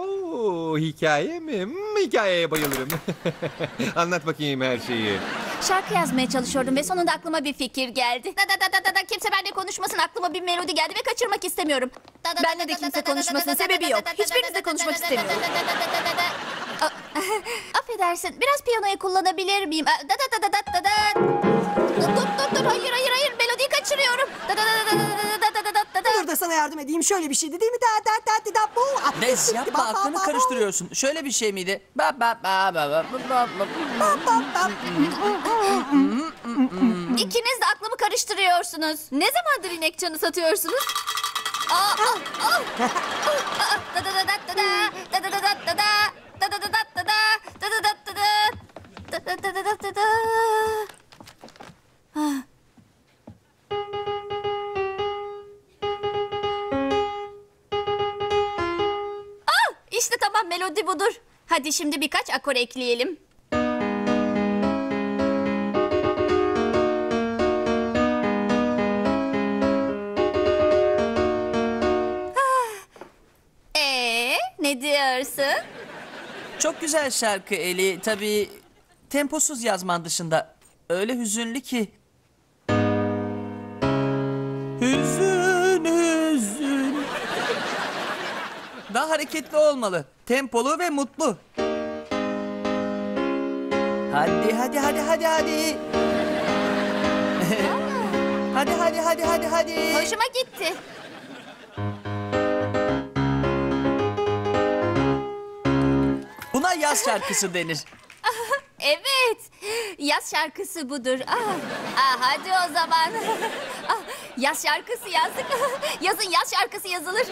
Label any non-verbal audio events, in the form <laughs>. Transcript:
Oo, hikaye mi? Hmm, hikayeye bayılırım. Anlat bakayım her şeyi. Şarkı yazmaya çalışıyordum ve sonunda aklıma bir fikir geldi. Da da da da da da kimse benimle konuşmasın aklıma bir melodi geldi ve kaçırmak istemiyorum. Da da da Benle da de da kimse da da konuşmasın, da da da sebebi da yok. da da da Hiçbirinizle da konuşmak da da istemiyorum. da da da da da da. A- Affedersin biraz piyanoyu kullanabilir miyim? A, Da da da da da da da. Sana yardım edeyim. Şöyle bir şeydi değil mi? Da da da da da bu. Ah, Nez yapma aklını karıştırıyorsun. Şöyle bir şey miydi? Ba ba ba ba ba ba ba ba. İkiniz de aklımı karıştırıyorsunuz. Ne zamandır inek canı satıyorsunuz? Aa, aa, aa. Aa, da da da da da da, da da da da da da, da da da tamam melodi budur. Hadi şimdi birkaç akor ekleyelim. Ee, ne diyorsun? Çok güzel şarkı Eli. Tabii temposuz yazman dışında. Öyle hüzünlü ki. Hüzün hüzün. Daha hareketli olmalı. Tempolu ve mutlu. Hadi hadi hadi hadi hadi. <laughs> hadi hadi hadi hadi hadi. Hoşuma gitti. Buna yaz şarkısı denir. <laughs> Evet. Yaz şarkısı budur. Ah, ah, hadi o zaman. <laughs> Ah, yaz şarkısı yazdık. Yazın yaz şarkısı yazılır.